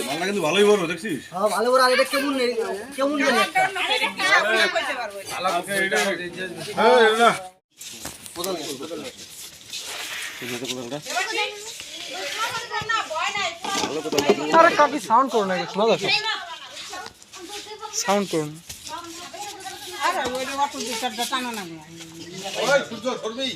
মালটা কিন্তু ভালোই বড় দেখছিস? হ্যাঁ ভালো করে আর এটা কেমন নেই? কেমন জানি একটা। এটা না আরে কাকি সাউন্ড করো না শোনা যাচ্ছে। সাউন্ড করো না। ওই সূর্য ধরবি।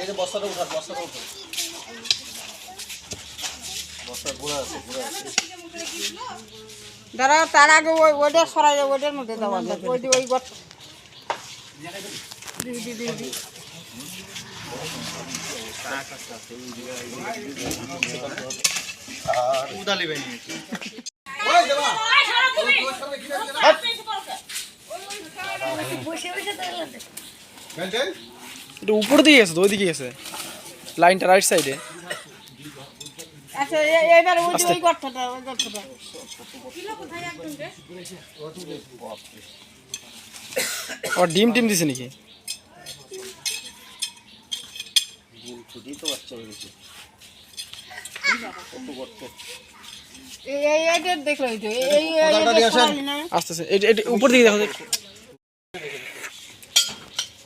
এই যে বস্তাটা উঠার বস্তাটা উঠার দাঁড়া তার আগে ওই ওইটা সরাই যায় ওইটার মধ্যে দেওয়া যায় ওই ওই দিবি, দিবি, দিবি। এটা উপর দিকে গেছে তো ওইদিকে গেছে। লাইনটা রাইট সাইডে আচ্ছা এ- এইবার ওই যে ওই গর্তটা ওই গর্তটা। আর ডিম টিম দিছে নাকি? এই এই এইটা দেখল এই তো এই এই এইটা সরালি না। আস্তে আস্তে। এটা এটা উপর দিকে দেখো।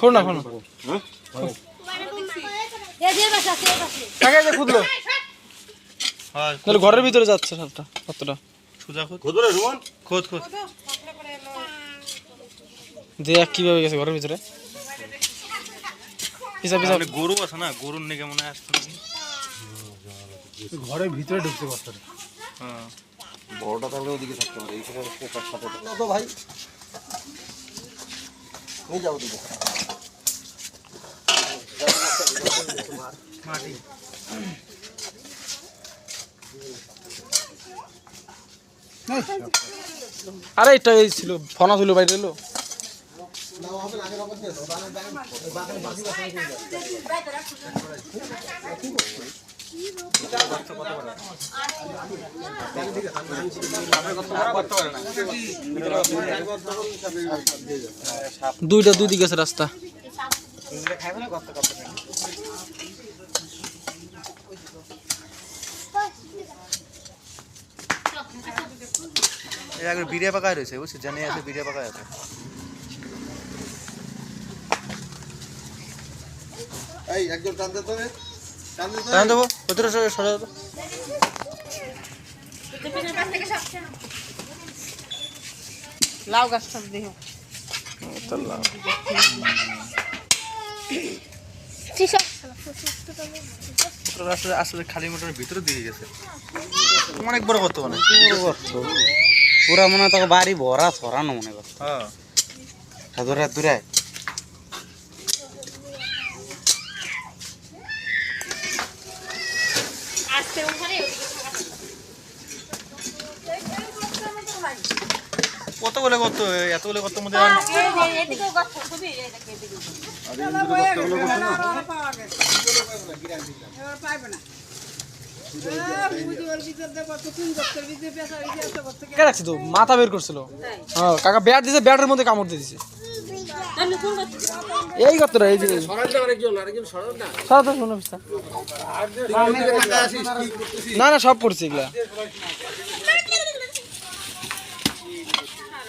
খোল না খোল না। কাকে যে খুদলো তাহলে ঘরের ভিতরে যাচ্ছে সবটা কতটা? খোদ খোদ দেখ কীভাবে গেছে ঘরের ভিতরে। পিছা পিছা মানে গরু আছে না? গরুর নেগে মনে হয় আসতো নাকি? ঘরের ভিতরে ঢুকছে বস্তাটা। হ্যাঁ বড়টা তাহলে ওদিকে থাকতে পারে এই সময় পোকার সাথে তো। ভাই। নিয়ে যাও দিকে আরে এটা এই ছিল ফনা ছিল বাইরে এলো। দুইটা দুই দিকে আছে রাস্তা। এই আগে বিড়িয়া পাকায় রয়েছে বুঝছিস জানি আছে বিড়িয়া পাকায় আছে। এই একজন টান দে তো রে টান দে তো টান দেবো ভিতরে সরে সরে যাবে লাউ গাছটা দেহ। পুরো আসলে আসলে খালি মোটরের ভিতরে দিয়ে গেছে। অনেক বড় কত মানে। পুরা মনে হয় তোকে বাড়ি ভরা ছড়ানো মনে হ্যাঁ। কত বলে কত এত বলে কত মধ্যে। মাথা বের করছিল। হ্যাঁ কাকা ব্যাট দিছে, ব্যাটের মধ্যে কামড় দিয়ে দিছে। এই কতটা এই যে। না না, সব পড়ছে এগুলা ঘুরে যা ঘুরে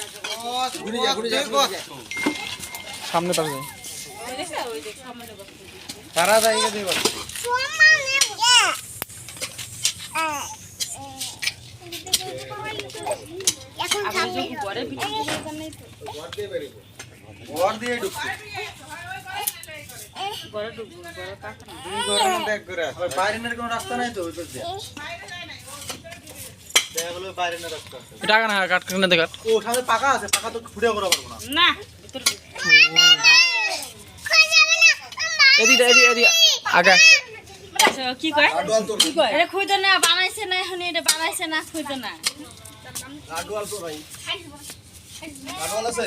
যা ঘুরে যা। সামনে পাশে যাই ওই দেখছে ওই দেখ সামনে বসে তারা জায়গা দিয়ে বসে। এখন আপনি যে ভিতরে ঘর দিয়ে ঢুকছে। ঘরে ঢুকবো ঘরে কাকা দুই ঘরের মধ্যে এক ঘরে আছে। বাইরের কোনো রাস্তা নাই তো ওই দিয়ে। দেখা গেলো বাইরের রাস্তা আছে। টাকা না কাট কাট ও সামনে পাকা আছে পাকা তো ফুটে করা পারব না। না ভিতরে এদিকে এদিকে এদিকে। আগে। আচ্ছা, কি কয়? কি কয়? এটা খুঁজতে না বানাইছে না এখন এটা বানাইছে না খুঁজতে না। গাডওয়াল তো নাই গাডওয়াল আছে?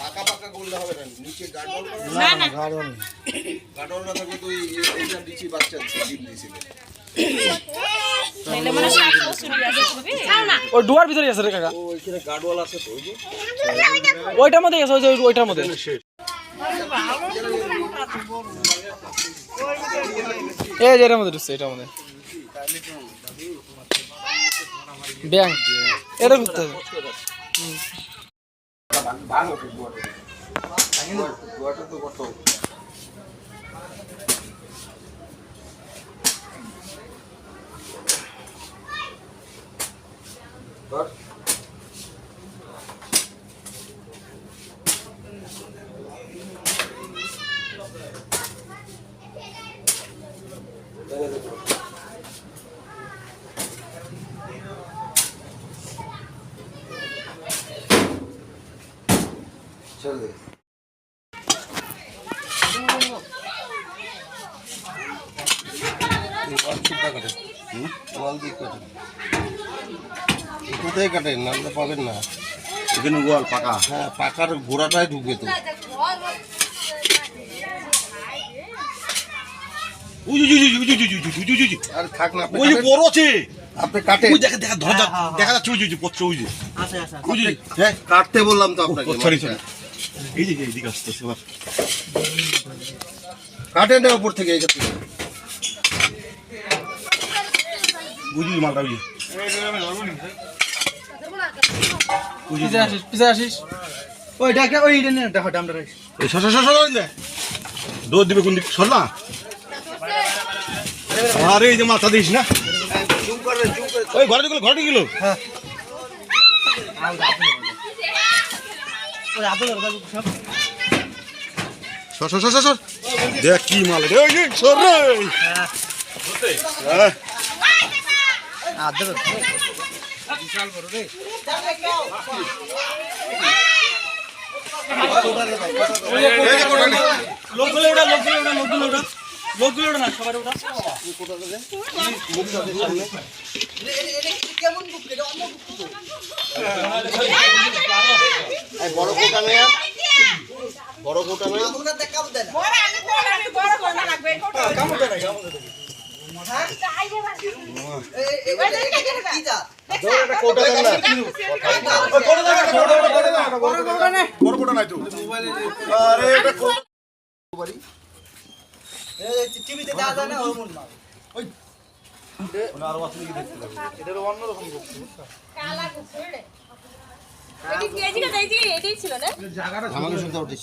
পাকা পাকা করলে হবে না নিচে গাডওয়াল না না। গাডওয়াল না থাকলে তুই এইটা দিচ্ছি বাচ্চা ডিম মানে ওই ডুয়ার ভিতরে আছে রে কাকা। ওইখানে গাডওয়াল আছে তো ওইটার মধ্যে আছে ওই যে ওইটার মধ্যে। এই যে এটার মধ্যে ঢুকছে এটার মধ্যে। ব্যাং। এটা করতে হবে। দুয়ারটা তো কত ধর ছেড়ে দে কোথায় কাটেন নাহলে পাবেন না এখানে গোয়াল পাকা হ্যাঁ পাকার গোড়াটাই ঢুকে তো আরে থাক না আপনি বড় আছে আপনি ওই দেখা দেখা ধরা দেখা যাচ্ছে ওই যে- ওই পত্র ওই যে। ওই হ্যাঁ কাটতে বললাম তো আপনাকে সরি সরি এই যে এইদিকে না উপর থেকে বুঝি মালটা ওই পিছে আসিস পিছে আসিস। ওই ডাকে ওই নিয়ে দেখো দামটা রাখিস এই সর সর সর সর দে দৌড় দিবে কোন দিক সর না। আরে এই যে মাথা দিস না। ওই ঘরে ঢুকলো ঘরে ঢুকলো। সব সর সর সর সর দেখ কি মাল রে ওই সর রে। হ্যাঁ। ধরো লোকগুলো ওটা লোকগুলো ওটা লোকগুলো ওটা লোকগুলো ওটা না সবার ওটা এই বড় কোটা নেই। বড় কোটা নেই কোটা দেন না বড় কোটা এটা কোটা টিভিতে দেওয়া যায় না হরমোন না এটাই ছিল না আমাকে শুনতে উঠিস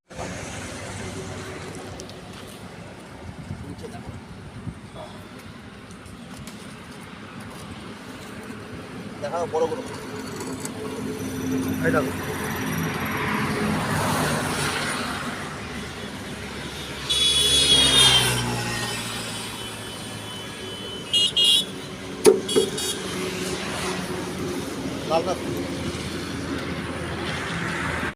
বড় বড় এই না